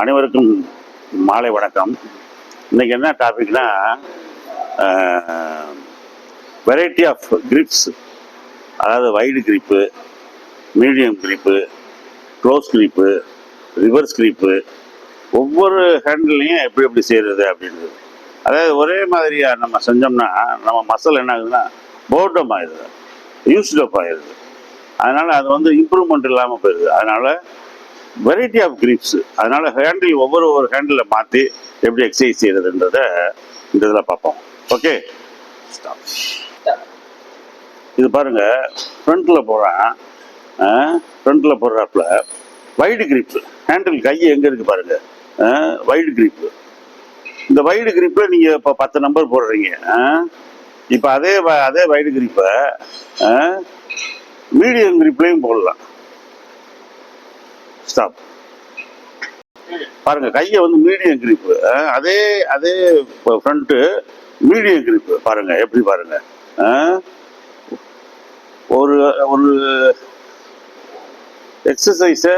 அனைவருக்கும் மாலை வணக்கம். இன்னைக்கு என்ன டாபிக்னா வெரைட்டி ஆஃப் கிரிப்ஸ் அதாவது wide grip medium grip close grip reverse grip ஒவ்வொரு ஹேண்டிலையும் எப்படி எப்படி செய்கிறது அப்படின்றது. அதாவது ஒரே மாதிரியாக நம்ம செஞ்சோம்னா நம்ம மசல் என்ன ஆகுதுன்னா போர்டம் ஆயிடுது. யூஸ்டப் ஆயிடுது. அதனால் அது வந்து இம்ப்ரூவ்மெண்ட் இல்லாமல் போயிடுது. அதனால் வெரைட்டி ஆஃப் கிரிப்ஸ் அதனால ஹேண்டில் ஒவ்வொரு ஒரு ஹேண்டில் மாற்றி எப்படி எக்ஸசைஸ் செய்யறதுன்றத இந்த இதில் பார்ப்போம். ஓகே இது பாருங்க ஃப்ரண்ட்டில் போகிறேன் ஃப்ரண்ட்டில் போடுறாப்புல. வைடு கிரிப்பு ஹேண்டில் கை எங்கே இருக்கு பாருங்க. வைடு கிரிப்பு இந்த வைடு கிரிப்பில் நீங்கள் இப்போ பத்து நம்பர் போடுறீங்க. இப்போ அதே வ- அதே வைடு கிரிப்பை மீடியம் கிரிப்லையும் போடலாம். ஸ்டாப் பாருங்க கையை வந்து மீடியம் கிரிப்பு அதே அதே ஃப்ரண்ட்டு மீடியம் கிரிப்பு பாருங்க எப்படி பாருங்க. ஒரு ஒரு எக்ஸசைஸை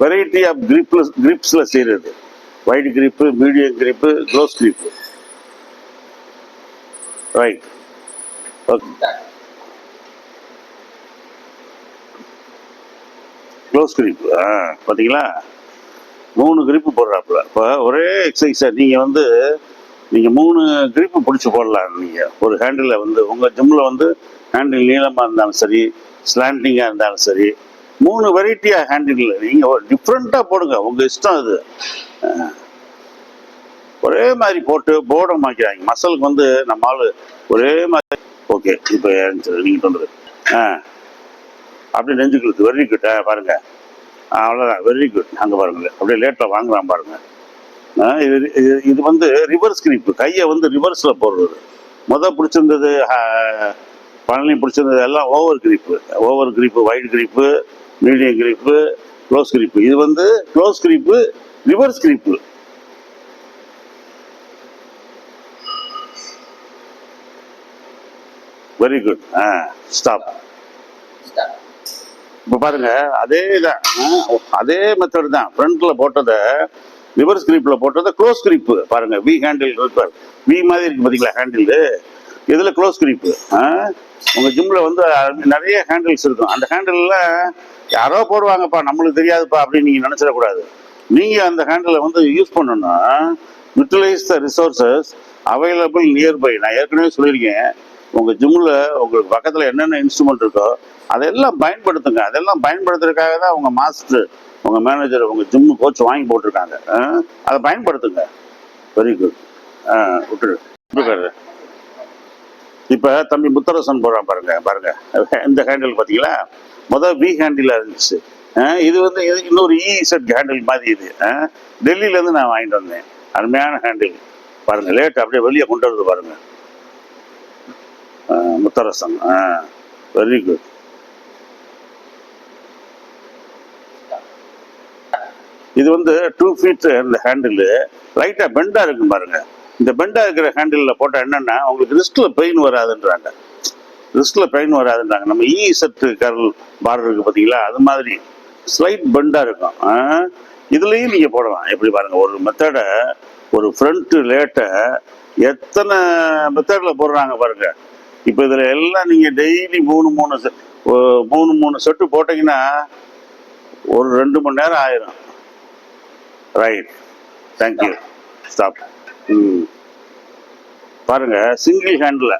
வெரைட்டி ஆஃப் கிரிப்ல கிரிப்ஸில் செய்கிறது wide grip medium grip close grip right okay close grip ஆ பார்த்தீங்களா மூணு கிரிப்பு போடுறாப்புல. இப்போ ஒரே எக்ஸசைஸை நீங்கள் வந்து நீங்கள் மூணு கிரிப்பு பிடிச்சி போடலாம் நீங்கள் ஒரு ஹேண்டிலில் வந்து உங்கள் ஜிம்மில் வந்து ஹேண்டில் நீளமாக இருந்தாலும் சரி ஸ்லாண்டிங்காக இருந்தாலும் சரி மூணு வெரைட்டியாக ஹேண்டில் நீங்கள் டிஃப்ரெண்ட்டாக போடுங்க. உங்கள் இஷ்டம் அது. ஆ. ஒரே மாதிரி போட்டு போர்டம் ஆக்கிறாங்க மசலுக்கு வந்து நம்ம ஆள் ஒரே மாதிரி ஓகே இப்போ நீங்கள் சொல்கிறது ஆ. அப்படி நெஞ்சுக்கிறது வெரி குட் பாருங்க. அவ்வளோதான் வெரி குட் அங்கே பாருங்க. அப்படியே லேட்டில் வாங்குறான் பாருங்க. இது இது வந்து ரிவர்ஸ் கிரிப்பு கையை வந்து ரிவர்ஸில் போடுறது. மொதல் பிடிச்சிருந்தது பழனி பிடிச்சிருந்தது எல்லாம் over grip over grip wide grip medium grip close grip இது வந்து close grip reverse grip very good ஆ ஸ்டாப் இப்போ பாருங்க அதே தான் ஆ, அதே மெத்தட் தான். ஃப்ரண்ட்ல போட்டதை ரிவர்ஸ் கிரிப்பில் போட்டதை க்ளோஸ் கிரிப் பாருங்க. வி ஹேண்டில் இருப்பார் வி மாதிரி இருக்கு பார்த்தீங்களா ஹேண்டில் இதில் க்ளோஸ் கிரிப்பு உங்கள் ஜிம்மில் வந்து நிறைய ஹேண்டில்ஸ் இருக்கும். அந்த ஹேண்டில்ல யாரோ போடுவாங்கப்பா நம்மளுக்கு தெரியாதுப்பா அப்படின்னு நீங்கள் நினச்சிடக்கூடாது நீங்கள் அந்த ஹேண்டிலை வந்து யூஸ் பண்ணணும்னா utilize the resources available nearby நான் ஏற்கனவே சொல்லியிருக்கேன். உங்க ஜிம்மில் உங்களுக்கு பக்கத்துல என்னென்ன இன்ஸ்ட்ருமெண்ட் இருக்கோ அதெல்லாம் பயன்படுத்துங்க. அதெல்லாம் பயன்படுத்துறதுக்காக தான் உங்க மாஸ்டர் உங்க மேனேஜர் உங்க ஜிம் கோச் வாங்கி போட்டிருக்காங்க. அதை பயன்படுத்துங்க. வெரி குட் விட்டுரு இப்போ இப்ப தம்பி முத்தரசன் போறான் பாருங்க பாருங்க. இந்த ஹேண்டில் பாத்தீங்களா? முதல் வி ஹேண்டிலாக இருந்துச்சு. இது வந்து இது இன்னொரு இ செட் ஹேண்டில் மாதிரி இது. டெல்லியிலேருந்து இருந்து நான் வாங்கிட்டு வந்தேன். அருமையான ஹேண்டில் பாருங்க லேட் அப்படியே வெளியே கொண்டு வருது முத்தரசன். ஆ, வெரி குட் இது வந்து டூ ஃபீட் இந்த ஹேண்டில் லைட்டாக பெண்டாக இருக்கும் பாருங்க. இந்த பெண்டாக இருக்கிற ஹேண்டிலில் போட்டால் என்னென்னா உங்களுக்கு ரிஸ்கில் பெயின் வராதுன்றாங்க. ரிஸ்கில் பெயின் வராதுன்றாங்க. நம்ம e இ செட்டு கரல் பார் இருக்குது பார்த்தீங்களா அது மாதிரி ஸ்லைட் பெண்டாக இருக்கும். ஆ? இதுலேயும் நீங்கள் போடலாம். எப்படி பாருங்க ஒரு மெத்தடை ஒரு ஃப்ரண்ட்டு லேட்டை எத்தனை மெத்தடில் போடுறாங்க பாருங்க. இப்போ இதில் எல்லாம் நீங்கள் டெய்லி மூணு மூணு மூணு மூணு செட்டு போட்டிங்கன்னா ஒரு ரெண்டு மணி நேரம் ஆயிரும். ரைட் தேங்க்யூ ஸ்டாப் ம். பாருங்க single handle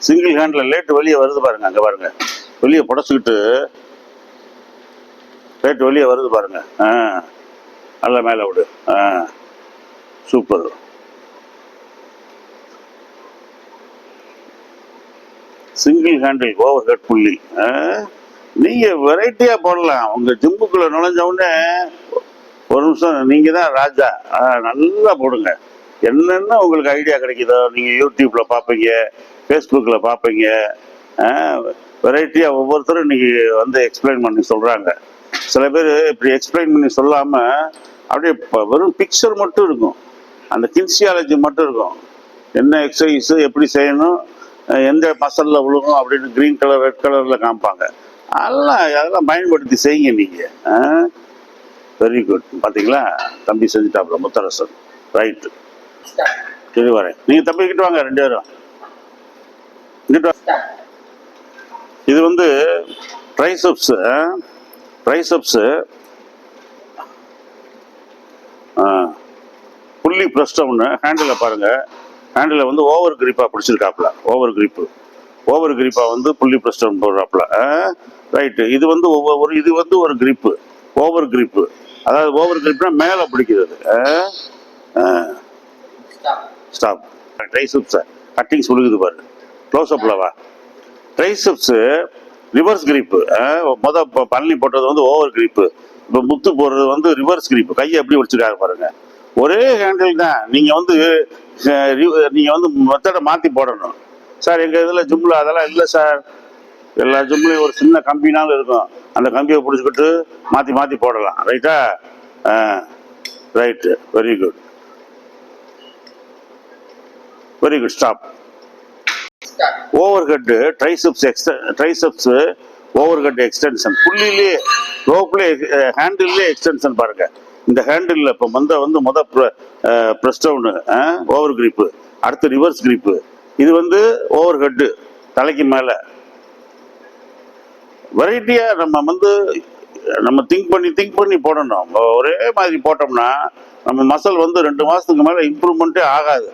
single handle late வெளியே வருது பாருங்க அங்கே பாருங்க. வெளியே புடச்சிக்கிட்டு லேட்டு வெளியே வருது பாருங்க ஆ? நல்லா மேலே விடு ஆ? Super. Single handle over head புள்ளி ஆ? வெரைட்டியாக போடலாம். உங்கள் ஜிம்முக்குள்ளே நுழைஞ்ச உடனே ஒரு நிமிஷம் நீங்கள் தான் ராஜா. நல்லா போடுங்க. என்னென்ன உங்களுக்கு ஐடியா கிடைக்குதோ நீங்கள் யூடியூப்பில் பார்ப்பீங்க ஃபேஸ்புக்கில் பார்ப்பீங்க வெரைட்டியாக ஒவ்வொருத்தரும் இன்னைக்கு வந்து எக்ஸ்பிளைன் பண்ணி சொல்கிறாங்க சில பேர் இப்படி எக்ஸ்பிளைன் பண்ணி சொல்லாமல் அப்படியே வெறும் பிக்சர் மட்டும் இருக்கும். அந்த கின்சியாலஜி மட்டும் இருக்கும். என்ன எக்ஸசைஸு எப்படி செய்யணும் எந்த மசல்ல விழுகும் அப்படின்னு கிரீன் கலர் ரெட் கலர்ல காமிப்பாங்க. அதெல்லாம் அதெல்லாம் பயன்படுத்தி செய்யுங்க நீங்க. வெரி குட் பாத்தீங்களா? தம்பி செஞ்சுட்டாப்ல முத்தரசன். ரைட் சரி வரேன். நீங்க தம்பி கிட்ட வாங்க ரெண்டு பேரும். இங்கிட்டு இது வந்து ட்ரைசப்ஸு ட்ரைசப்ஸு புள்ளி ப்ரெஸ்டவுன்னு ஹேண்டில் பாருங்க. ஹேண்டில் வந்து ஓவர் கிரிப்பாக பிடிச்சிருக்காப்புல. ஓவர் கிரிப்பு ஓவர் கிரிப்பாக வந்து புள்ளி ப்ரெஸ்டவுன் போடுறாப்புல. ரைட்டு இது வந்து ஒவ்வொரு இது வந்து ஒரு கிரிப்பு ஓவர் கிரிப்பு அதாவது ஓவர் கிரிப்னா மேலே பிடிக்கிறது ஸ்டாப் ட்ரைசப்ஸை கட்டிங்ஸ் விழுகுது பாரு. க்ளோஸ் அப்லவா ட்ரைசப்ஸு ரிவர்ஸ் கிரிப்பு மொதல் பழனி போட்டது வந்து ஓவர் கிரிப்பு இப்போ முத்து போடுறது வந்து ரிவர்ஸ் கிரிப்பு கையை எப்படி வச்சிருக்காரு பாருங்கள் ஒரே ஹேண்டில் தான். நீங்கள் வந்து நீங்கள் வந்து மெத்தடை மாற்றி போடணும். சார் எங்கள் இதில் ஜும்லா அதெல்லாம் இல்லை சார். எல்லா ஜும்லையும் ஒரு சின்ன கம்பினாலும் இருக்கும். அந்த கம்பியை பிடிச்சிக்கிட்டு மாற்றி மாற்றி போடலாம். ரைட்டா right very good very good stop over head triceps triceps over head extension புள்ளிலே ரோப்லேயே ஹேண்டில்லே எக்ஸ்டென்ஷன் பாருங்கள் இந்த ஹேண்டில் இப்போ மந்த வந்து மொதல் ப்ரெஸ் டவுனு ஓவர் கிரிப்பு அடுத்து ரிவர்ஸ் கிரிப்பு இது வந்து ஓவர் ஹெட்டு தலைக்கு மேலே. வெரைட்டியாக நம்ம வந்து நம்ம திங்க் பண்ணி திங்க் பண்ணி போடணும். ஒரே மாதிரி போட்டோம்னா நம்ம மசல் வந்து ரெண்டு மாதத்துக்கு மேலே இம்ப்ரூவ்மெண்ட்டே ஆகாது.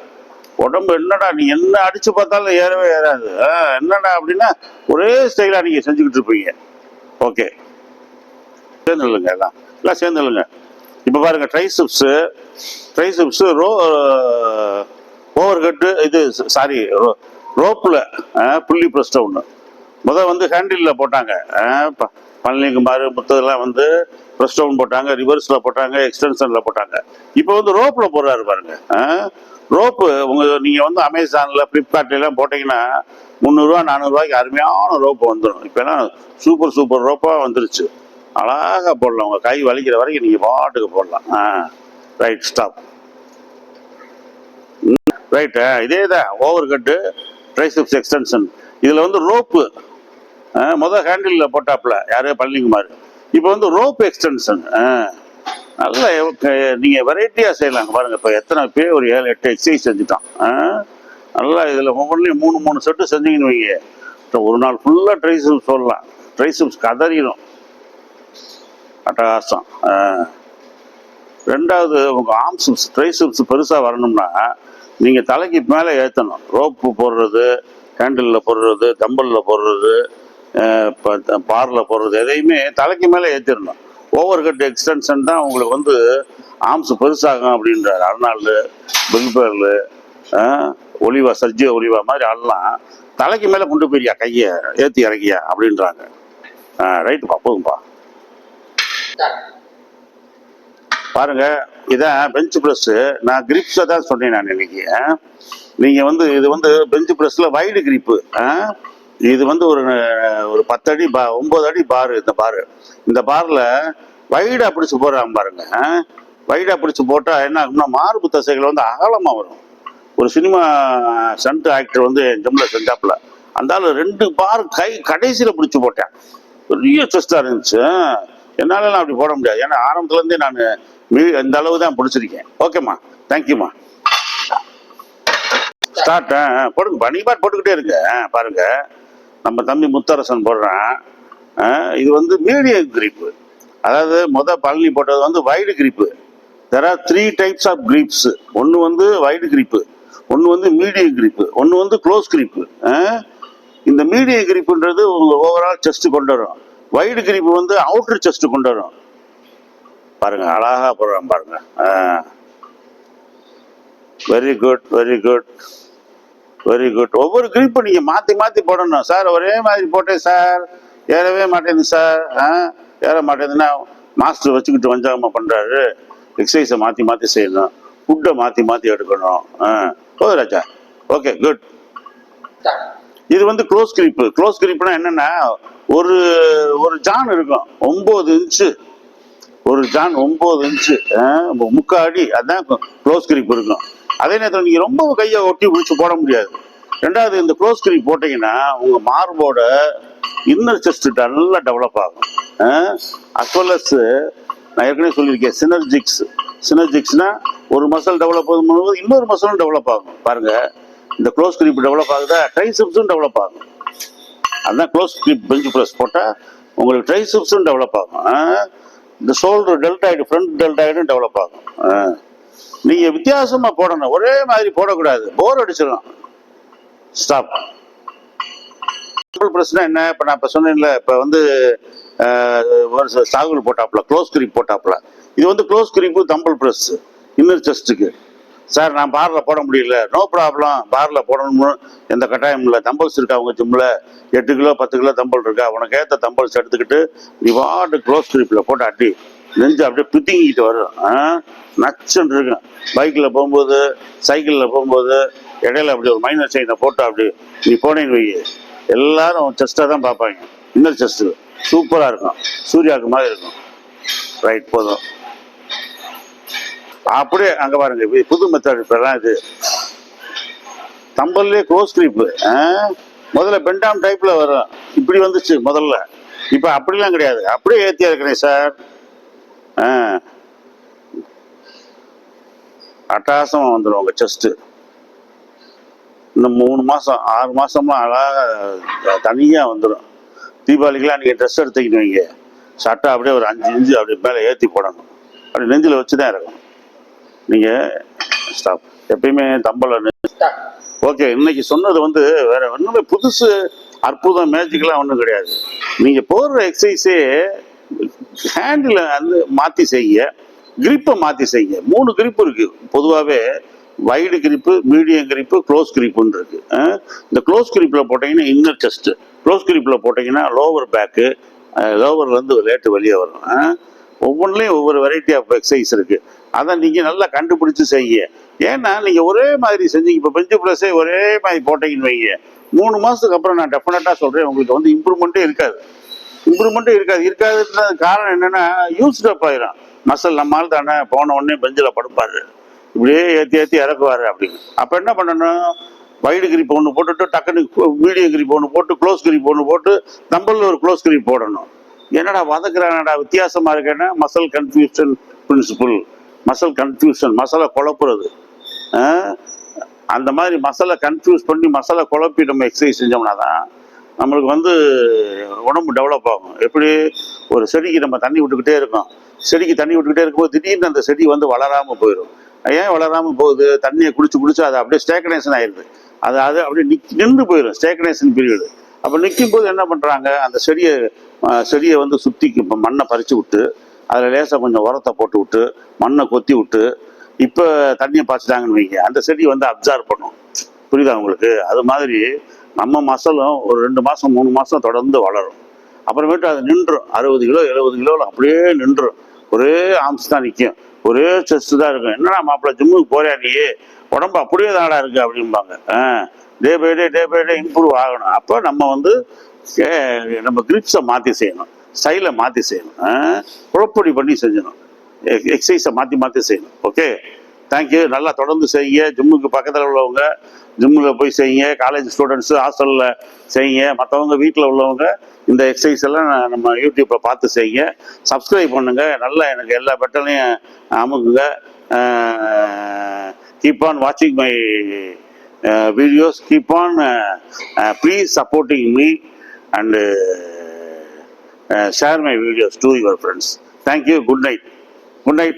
உடம்பு என்னடா நீ என்ன அடிச்சு பார்த்தாலும் ஏறவே ஏறாது. ஆ, என்னடா அப்படின்னா ஒரே ஸ்டைலாக நீங்கள் செஞ்சுக்கிட்டு இருப்பீங்க. ஓகே சேர்ந்துள்ளுங்க எல்லாம். எல்லாம் சேர்ந்து இப்போ பாருங்க ட்ரைசிப்ஸ் ட்ரைசிப்ஸ் ரோ ஓவர் கட்டு இது சாரி ரோப்பில் புள்ளி ப்ரெஸ்ட் ஒன்று முதல் வந்து ஹேண்டிலில் போட்டாங்க ப- பழனிக்குமார் முத்ததெல்லாம் வந்து ப்ரெஸ் டவுன் போட்டாங்க ரிவர்ஸில் போட்டாங்க எக்ஸ்டென்ஷனில் போட்டாங்க. இப்போ வந்து ரோப்பில் போடுறாரு பாருங்க ரோப்பு உங்கள் நீங்கள் வந்து அமேசானில் ஃப்ளிப்கார்ட்லாம் போட்டிங்கன்னா முந்நூறுரூவா நானூறுரூவாய்க்கு அருமையான ரோப்பு வந்துடும் இப்போலாம் சூப்பர் சூப்பர் ரோப்பாக வந்துருச்சு. அழகாக போடலாம். உங்கள் கை வலிக்கிற வரைக்கும் நீங்கள் பாட்டுக்கு போடலாம். ஆ ரைட் ஸ்டாப் ரைட்டு இதே தான் ஓவர் கட்டு ட்ரைசிப்ஸ் எக்ஸ்டென்ஷன் இதில் வந்து ரோப்பு முதல் ஹேண்டிலில் போட்டாப்புல யாரு? பழனிக்குமார் இப்போ வந்து ரோப் எக்ஸ்டென்ஷன் நல்ல நீங்கள் வெரைட்டியாக செய்யலாம் பாருங்கள் இப்போ எத்தனை பேர் ஒரு ஏழு எட்டு எக்ஸசைஸ் செஞ்சுட்டான் ஆ, நல்லா இதில் ஒவ்வொன்றையும் மூணு மூணு செட்டு செஞ்சீங்கன்னு வைங்க. இப்போ ஒரு நாள் ஃபுல்லாக ட்ரைசிப்ஸ் சொல்லலாம் ட்ரைசிப்ஸ் கதறிடும். அட்டகாசம். ரெண்டாவது உங்கள் ஆர்ம்ஸ் ட்ரைசிப்ஸ் பெருசாக வரணும்னா நீங்கள் தலைக்கு மேலே ஏற்றணும் ரோப்பு போடுறது ஹேண்டிலில் போடுறது தம்பலில் போடுறது பாரில் போடுறது எதையுமே தலைக்கு மேலே ஏற்றிடணும் ஓவர் கட் எக்ஸ்டென்ஷன் தான் உங்களுக்கு வந்து ஆர்ம்ஸ் பெருசாகும் அப்படின்றார். அர்னால்டு பில்பேர்லு ஒலிவா சர்ஜி ஒலிவா மாதிரி ஆடலாம் தலைக்கு மேலே கொண்டு போயிரியா கையை ஏற்றி இறக்கியா அப்படின்றாங்க. ரைட்டுப்பா போதும்ப்பா பாருங்க இதான் பெஞ்ச் ப்ரெஸ் நான் கிரிப்ஸை தான் சொன்னேன் நான் இன்னைக்கு. நீங்க வந்து இது வந்து பெஞ்ச் ப்ரெஸ்ல வைடு கிரிப்பு இது வந்து ஒரு ஒரு பத்து அடி பா ஒன்பது அடி பாரு இந்த பாரு இந்த பார்ல வைடா பிடிச்சு போடுறாங்க பாருங்க. வைடாக வைடா பிடிச்சு போட்டால் என்ன ஆகும்னா மார்பு தசைகள் வந்து அகலமாக வரும். ஒரு சினிமா சண்ட் ஆக்டர் வந்து என் ஜிம்ல செஞ்சாப்புல அந்த ரெண்டு பார் கை கடைசியில் பிடிச்சி போட்டேன். பெரிய செஸ்டா இருந்துச்சு. என்னால் நான் அப்படி போட முடியாது. ஏன்னா ஆரம்பத்துலேருந்தே நான் இந்த அளவு தான் பிடிச்சிருக்கேன். ஓகேம்மா. தேங்க்யூம்மா ஸ்டார்ட் போடுங்க. பனி பாட் போட்டுக்கிட்டே இருங்க ஆ, பாருங்க. நம்ம தம்பி முத்தரசன் போடுறான். ஆ, இது வந்து மீடியம் கிரிப்பு அதாவது மொதல் பழனி போட்டது வந்து wide grip there are three types of grips ஒன்று வந்து வைடு கிரிப்பு ஒன்று வந்து மீடியம் கிரிப்பு ஒன்று வந்து க்ளோஸ் கிரிப்பு இந்த மீடியம் கிரிப்புன்றது உங்கள் ஓவரால் செஸ்ட்டு கொண்டு வரும். வைடு கிரிப்பு வந்து அவுட்ரு செஸ்ட் கொண்டு வரும். பாருங்க அழகா போடுறோம் பாருங்க. Very good very good very good ஒவ்வொரு கிரிப்பும் நீங்க மாத்தி மாத்தி போடணும். சார் ஒரே மாதிரி போட்டேன் சார். ஏறவே மாட்டேங்குது சார். ஆ, ஏற மாட்டேங்குதுன்னா மாஸ்டர் வச்சுக்கிட்டு வஞ்சாகமாக பண்றாரு. எக்ஸசைஸை மாத்தி மாத்தி செய்யணும். ஃபுட்டை மாத்தி மாத்தி எடுக்கணும். ஆ, போதும் ராஜா. ஓகே குட் இது வந்து க்ளோஸ் கிரிப்பு க்ளோஸ் கிரிப்னா என்னன்னா ஒரு ஒரு ஜான் இருக்கும். ஒன்பது இன்ச்சு ஒரு ஜான் ஒன்பது இன்ச்சு முக்காடி அதுதான் அதான் க்ளோஸ் கிரிப் இருக்கும். அதே நேரத்தில் நீங்கள் ரொம்ப கையை ஒட்டி பிடிச்சி போட முடியாது. ரெண்டாவது இந்த க்ளோஸ் கிரிப் போட்டிங்கன்னா உங்கள் மார்போட இன்னர் செஸ்ட் நல்லா டெவலப் ஆகும். அஸ் நான் ஏற்கனவே சொல்லியிருக்கேன் சினர்ஜிக்ஸ் சினர்ஜிக்ஸ்னா ஒரு மசில் டெவலப் ஆகும்போது இன்னொரு மசிலும் டெவலப் ஆகும். பாருங்கள் இந்த க்ளோஸ் கிரிப் டெவலப் ஆகுதா? ட்ரைசிப்ஸும் டெவலப் ஆகும். அதுதான் க்ளோஸ் கிரிப் பெஞ்ச் ப்ரெஸ் போட்டால் உங்களுக்கு ட்ரைசிப்ஸும் டெவலப் ஆகும். ஆ? இந்த ஷோல்டர் டெல்டாய்டு ஃப்ரண்ட் டெல்டாய்டும் டெவலப் ஆகும். நீங்கள் வித்தியாசமாக போடணும். ஒரே மாதிரி போடக்கூடாது. போர் அடிச்சிடும் ஸ்டாப் பிரச்சனை என்ன? இப்போ நான் இப்போ சொன்னேன்ல இப்போ வந்து ஒரு சாகுல் போட்டாப்புல க்ளோஸ் கிரிப் போட்டாப்புல. இது வந்து close grip dumbbell press inner செஸ்ட்டுக்கு sir நான் பாரில் போட முடியல. நோ ப்ராப்ளம் பார்ல போடணும்னு எந்த கட்டாயம் இல்லை. தம்பல்ஸ் இருக்கா அவங்க ஜிம்மில் எட்டு கிலோ பத்து கிலோ தம்பல் இருக்கா? உனக்கு ஏற்ற தம்பல்ஸ் எடுத்துக்கிட்டு நீ வாட்டு க்ளோஸ் கிரிப்ல போட்டு அட்டி நெஞ்சு அப்படியே பித்திங்கிட்டு வரும். ஆ? நச்சுன்னு இருக்கும். பைக்கில் போகும்போது சைக்கிளில் போகும்போது இடையில அப்படி ஒரு மைனர் சைனை போட்டு அப்படி நீ போனேன்னு வை எல்லாரும் செஸ்ட்டாக தான் பார்ப்பாங்க. இன்னொரு செஸ்ட்டு சூப்பராக இருக்கும். சூர்யாவுக்கு மாதிரி இருக்கும். ரைட் போதும். அப்படியே அங்கே பாருங்க புது மெத்தட் இப்பெல்லாம் இது. தம்பல்லே க்ளோஸ் கிளிப்பு முதல்ல பெண்டாம் டைப்ல வரும். இப்படி வந்துச்சு முதல்ல. இப்போ அப்படிலாம் கிடையாது. அப்படியே ஏற்றியா இருக்கிறேன் சார். ஆ. அட்டாசமாக வந்துடும் உங்கள் செஸ்ட்டு இன்னும் மூணு மாதம் ஆறு மாசமா அழகா தனியாக வந்துடும் தீபாவளிக்கெலாம் நீங்கள் ட்ரெஸ் எடுத்துக்கிட்டு வைங்க. சட்டை அப்படியே ஒரு அஞ்சு இன்ச்சு அப்படியே மேலே ஏற்றி போடணும். அப்படி நெஞ்சில் வச்சு தான் இருக்கணும் நீங்க ஸ்டாப் எப்பயுமே தம்பலன்னு ஓகே இன்னைக்கு சொன்னது வந்து வேற ஒன்றுமே புதுசு அற்புதம் மேஜிக்கெலாம் ஒன்றும் கிடையாது. நீங்கள் போடுற எக்ஸசைஸே ஹேண்டில் வந்து மாற்றி செய்ய கிரிப்பை மாற்றி செய்ய மூணு கிரிப்பு இருக்குது பொதுவாகவே wide grip medium grip close கிரிப்புன்னு இருக்கு. இந்த க்ளோஸ் கிரிப்பில் போட்டிங்கன்னா இன்னர் செஸ்ட்டு க்ளோஸ் கிரிப்பில் போட்டிங்கன்னா லோவர் பேக்கு லோவர்லேருந்து லேட்டு வெளியே வரும். ஒவ்வொன்றிலையும் ஒவ்வொரு வெரைட்டி ஆஃப் எக்ஸசைஸ் இருக்குது அதை நீங்கள் நல்லா கண்டுபிடிச்சு செய்ய ஏன்னா நீங்கள் ஒரே மாதிரி செஞ்சீங்க. இப்போ பெஞ்சு ப்ளஸே ஒரே மாதிரி போட்டீங்கன்னு வைங்க. மூணு மாதத்துக்கு அப்புறம் நான் டெஃபினட்டாக சொல்கிறேன் உங்களுக்கு வந்து இம்ப்ரூவ்மெண்ட்டே இருக்காது. இம்ப்ரூவ்மெண்ட்டே இருக்காது. இருக்காதுன்றது காரணம் என்னென்னா யூஸ்ட் அப் ஆயிரும். மசல் நம்மால் தானே போன உடனே பெஞ்சில் படுப்பார். இப்படியே ஏற்றி ஏற்றி இறக்குவாரு அப்படின்னு. அப்போ என்ன பண்ணணும்? வைடு கிரிப் ஒன்று போட்டுட்டு டக்குன்னு மீடியம் கிரிப் ஒன்று போட்டு க்ளோஸ் கிரிப் ஒன்று போட்டு தம்பலில் ஒரு க்ளோஸ் கிரிப் போடணும். என்னடா வதக்குறானடா? வித்தியாசமாக இருக்கேன்னா muscle confusion principle muscle confusion masala குழப்புறது. அந்த மாதிரி மசாலா கன்ஃபியூஸ் பண்ணி மசாலா குழப்பி நம்ம எக்ஸசைஸ் செஞ்சோம்னா தான் நம்மளுக்கு வந்து உடம்பு டெவலப் ஆகும். எப்படி? ஒரு செடிக்கு நம்ம தண்ணி விட்டுக்கிட்டே இருக்கோம். செடிக்கு தண்ணி விட்டுக்கிட்டே இருக்கும்போது திடீர்னு அந்த செடி வந்து வளராமல் போயிடும். ஏன் வளராமல் போகுது? தண்ணியை குடிச்சு குடிச்சு அது அப்படியே ஸ்டேக்னேஷன் ஆயிடுது அது அது அப்படியே நிக் நின்று போயிடும் ஸ்டேக்னேஷன் பீரியடு அப்போ நிற்கும் போது என்ன பண்ணுறாங்க அந்த செடியை செடியை வந்து சுற்றி மண்ணை பறித்து விட்டு அதில் லேசாக கொஞ்சம் உரத்தை போட்டு விட்டு மண்ணை கொத்தி விட்டு இப்போ தண்ணியை பாய்ச்சிட்டாங்கன்னு வைங்க. அந்த செடி வந்து அப்சார்வ் பண்ணும். புரியுதா உங்களுக்கு? அது மாதிரி நம்ம மசலும் ஒரு ரெண்டு மாதம் மூணு மாதம் தொடர்ந்து வளரும். அப்புறமேட்டு அது நின்றும். அறுபது கிலோ எழுபது கிலோவில் அப்படியே நின்றும். ஒரே ஆம்ஸ் தான் நிற்கும் ஒரே செஸ்ட் தான் இருக்கும். என்னடா மாப்பிள்ள ஜிம்முக்கு போறியா நீ? உடம்பு அப்படியே தாடா இருக்கு அப்படிம்பாங்க. Day by day day by day improve ஆகணும். அப்போ நம்ம வந்து நம்ம கிரிப்ஸை மாற்றி செய்யணும். ஸ்டைலை மாற்றி செய்யணும். ஆ? குழப்படி பண்ணி செஞ்சணும் எக்ஸசைஸை மாற்றி மாற்றி செய்யணும். ஓகே தேங்க்யூ நல்லா தொடர்ந்து செய்யுங்க. ஜிம்முக்கு பக்கத்தில் உள்ளவங்க ஜிம்மில் போய் செய்யுங்க. காலேஜ் ஸ்டூடெண்ட்ஸு ஹாஸ்டலில் செய்யுங்க. மற்றவங்க வீட்டில் உள்ளவங்க இந்த எக்ஸசைஸ் எல்லாம் நான் நம்ம யூடியூப்பில் பார்த்து செய்யுங்க. சப்ஸ்கிரைப் பண்ணுங்கள் நல்லா எனக்கு எல்லா பட்டனையும் அமுக்குங்க. கீப் ஆன் வாட்சிங் my videos keep on please supporting me and Uh, share my videos to your friends. Thank you. Good night. Good night.